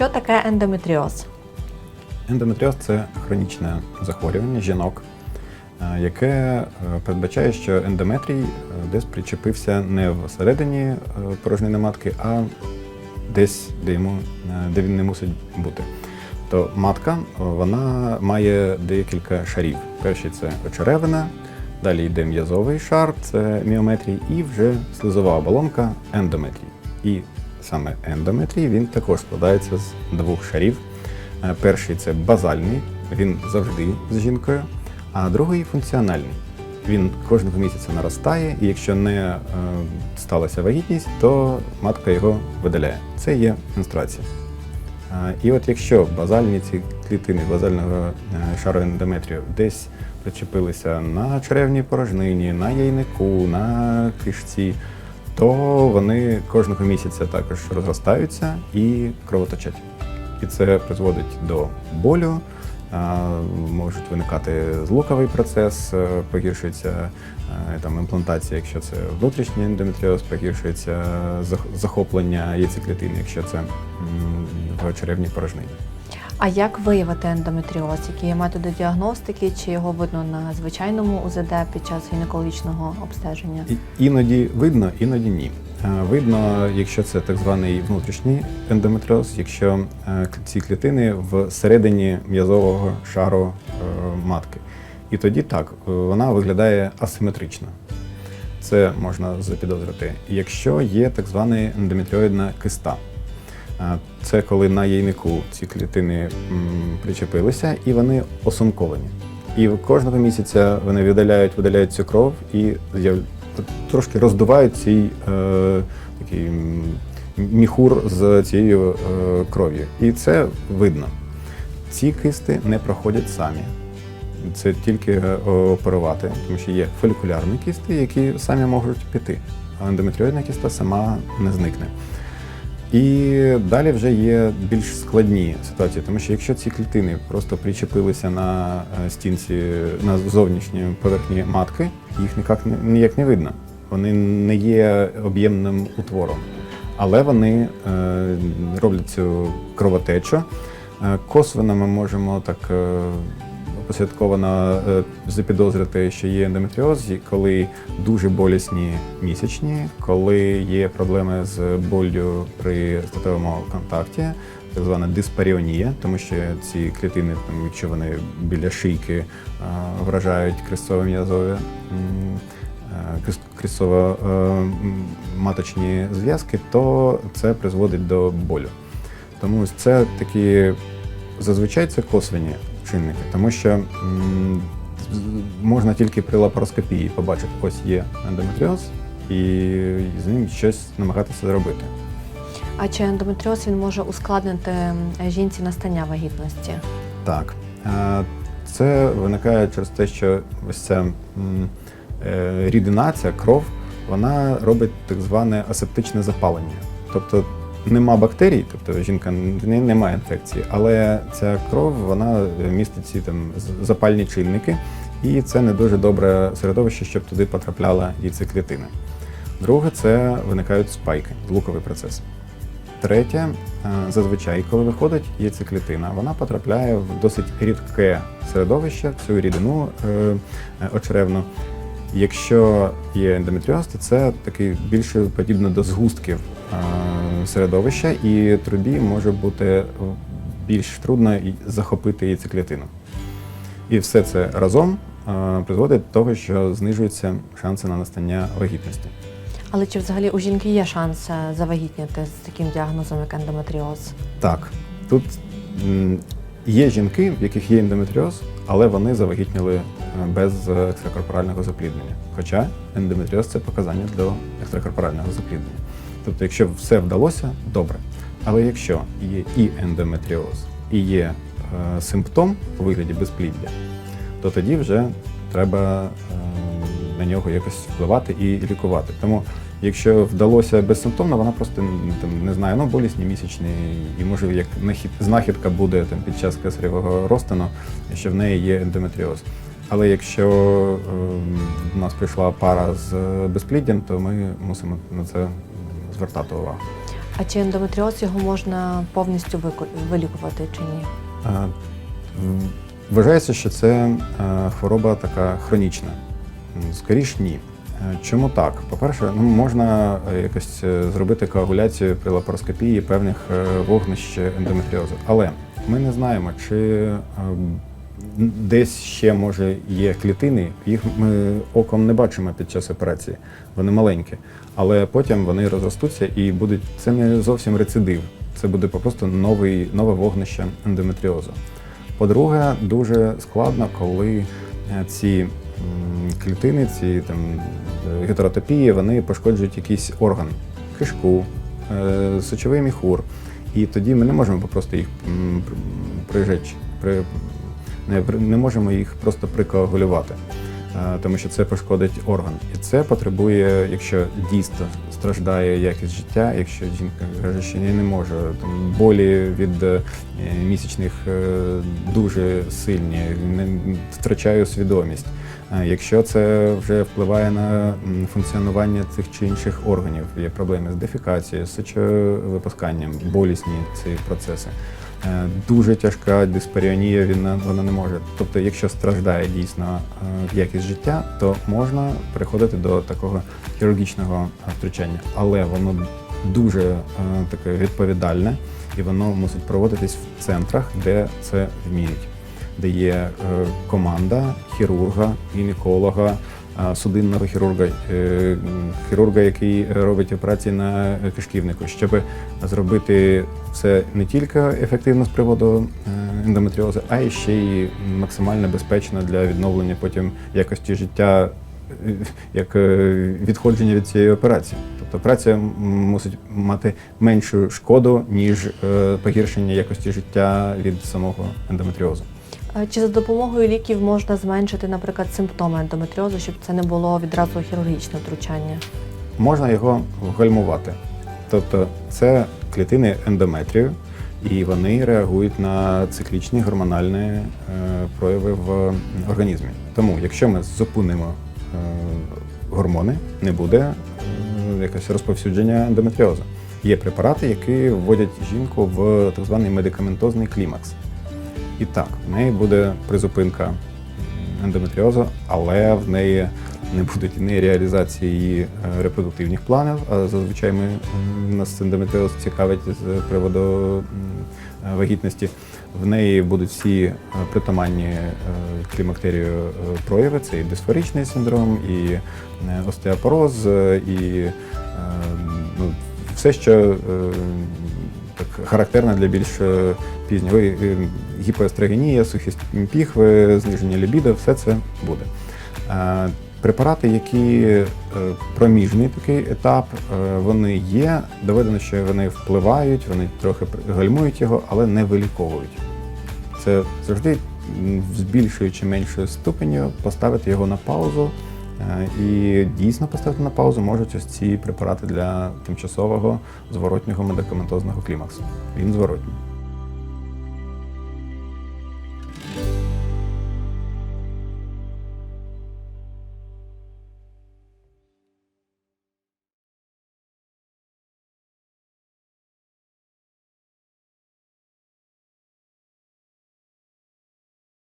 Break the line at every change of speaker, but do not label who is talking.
Що таке ендометріоз?
Ендометріоз це хронічне захворювання жінок, е, яке е, передбачає, що ендометрій е, десь причепився не всередині порожнини матки, а десь, де, йому, де він не мусить бути. То матка вона має декілька шарів. Перший це очеревина, далі йде м'язовий шар, це міометрій, і вже слизова оболонка ендометрій. І саме ендометрій він також складається з двох шарів. Е, Перший це базальний, він завжди з жінкою, а другий функціональний. Він кожного місяця наростає, і якщо не е, сталася вагітність, то матка його видаляє. Це є менструація. Е, І от якщо базальні ці клітини базального шару ендометрію десь причепилися на черевній порожнині, на яйнику, на кишці, то вони кожного місяця також розростаються і кровоточать. І це призводить до болю, можуть виникати злуковий процес, е, погіршується е, там, імплантація, якщо це внутрішній ендометріоз, погіршується зах- захоплення яйцеклітин, якщо це в черевній порожнині.
А як виявити ендометріоз? Які є методи діагностики, чи його видно на звичайному УЗД під час гінекологічного обстеження?
Іноді видно, іноді ні. Е, Видно, якщо це так званий внутрішній ендометріоз, якщо е, ці клітини всередині м'язового шару е, матки. І тоді так, вона виглядає асиметрично. Це можна запідозрити. Якщо є так звана ендометріоїдна киста. Це коли на яйнику ці клітини причепилися і вони осунковані. І кожного місяця вони видаляють, видаляють цю кров і трошки роздувають цей е, такий міхур з цією е, кров'ю. І це видно. Ці кисти не проходять самі. Це тільки е, оперувати, тому що є фолікулярні кисти, які самі можуть піти, а ендометріоїдна кіста сама не зникне. І далі вже є більш складні ситуації, тому що якщо ці клітини просто причепилися на е, стінці на зовнішній поверхні матки, їх ніяк не, ніяк не видно. Вони не є об'ємним утвором, але вони е, роблять цю кровотечу. Е, Косвенно ми можемо так е, е, запідозрити, що є ендометріоз, коли дуже болісні місячні, коли є проблеми з болю при статевому контакті, так звана диспаріонія, тому що ці клітини, там, якщо вони біля шийки е, вражають крестцово-м'язові м, е, крес- крестцово-маточні зв'язки, то це призводить до болю. Тому це такі зазвичай це косвені чинники, тому що м, можна тільки при лапароскопії побачити, ось є ендометріоз, і з ним щось намагатися зробити.
А чи ендометріоз він може ускладнити жінці настання вагітності?
Так. Це виникає через те, що ось ця е, рідина, ця кров, вона робить так зване асептичне запалення. Тобто нема бактерій, тобто жінка в неї немає інфекції, але ця кров вона містить ці там запальні чільники, і це не дуже добре середовище, щоб туди потрапляла яйцеклітина. Друге, це виникають спайки, луковий процес. Третє, е, зазвичай, коли виходить яйцеклітина, вона потрапляє в досить рідке середовище, цю рідину е, е, очеревну. Якщо є ендометріоз, то це такий більше подібно до згустків е, середовища, і трубі може бути більш трудно захопити яйцеклітину. І все це разом е, призводить до того, що знижуються шанси на настання вагітності.
Але чи взагалі у жінки є шанс е, завагітніти з таким діагнозом, як ендометріоз?
Так, тут є жінки, в яких є ендометріоз, але вони завагітніли е, без е, екстракорпорального запліднення. Хоча ендометріоз це показання до екстракорпорального запліднення. Тобто, якщо все вдалося, добре. Але якщо є і ендометріоз, і є е, симптом у вигляді безпліддя, то тоді вже треба е, на нього якось впливати і лікувати. Тому, якщо вдалося безсимптомно, вона просто там не знаю, ну болісні місячні, і може як знахідка буде там під час кесаревого розтину, що в неї є ендометріоз. Але якщо е, в нас прийшла пара з безпліддям, то ми мусимо на це звертати увагу.
А чи ендометріоз його можна повністю вилікувати чи ні?
Е, Вважається, що це е, хвороба така хронічна. М, Скоріш ні. Е, Чому так? По-перше, ну, можна е, якось е, зробити коагуляцію при лапароскопії певних вогнищ ендометріозу. Але ми не знаємо, чи десь ще може є клітини, їх ми оком не бачимо під час операції. Вони маленькі. Але потім вони розростуться і будуть це не зовсім рецидив. Це буде просто новий, нове вогнище ендометріозу. По-друге, дуже складно, коли ці клітини, ці там е, гетеротопії, вони пошкоджують якийсь орган, кишку, сочовий міхур. І тоді ми не можемо просто їх прижечь, при, не, не можемо їх просто прикоагулювати, е, тому що це пошкодить орган. І це потребує, якщо дійсно страждає якість життя, якщо жінка каже, що не можу, там болі від е, місячних е, дуже сильні, не втрачаю свідомість. Е, Якщо це вже впливає на функціонування цих чи інших органів, є проблеми з дефікацією, з сечовипусканням, болісні ці процеси. Е, Дуже тяжка диспаріонія, він на- вона не може. Тобто, якщо страждає дійсно е, якість життя, то можна переходити до такого хірургічного е, втручання, але воно дуже таке відповідальне і воно мусить проводитись в центрах, де це вміють, де є команда хірурга, гінеколога, судинного хірурга, е, хірурга, який робить операції на кишківнику, щоб зробити це не тільки ефективно з приводу е, ендометріозу, а й ще й максимально безпечно для відновлення потім якості життя е, як відходження від цієї операції. Тобто операція мусить мати меншу шкоду, ніж погіршення якості життя від самого ендометріозу.
А Чи за допомогою ліків можна зменшити, наприклад, симптоми ендометріозу, щоб це не було відразу хірургічне втручання?
Можна його гальмувати. Тобто це клітини ендометрію, і вони реагують на циклічні гормональні е, прояви в організмі. Тому, якщо ми зупинимо е, гормони, не буде е, якесь розповсюдження ендометріозу. Є препарати, які вводять жінку в так званий медикаментозний клімакс. І так, в неї буде призупинка ендометріозу, але в неї не буде ні реалізації її е, репродуктивних планів. А зазвичай ми нас ендометріоз цікавить з приводу вагітності. В неї будуть всі е, притаманні е, клімактерію прояви. Це і дисфоричний синдром, і остеопороз, і ну, все, що так характерно для більш е, е, гіпоестрогенія, сухість піхви, зниження лібіда, все це буде. Е, Препарати, які е, проміжний такий етап, вони є. Доведено, що вони впливають, вони трохи гальмують його, але не виліковують. Це завжди більшою чи меншою ступенью поставити його на паузу. Е, І дійсно поставити на паузу можуть ось ці препарати для тимчасового зворотнього медикаментозного клімаксу. Він зворотній.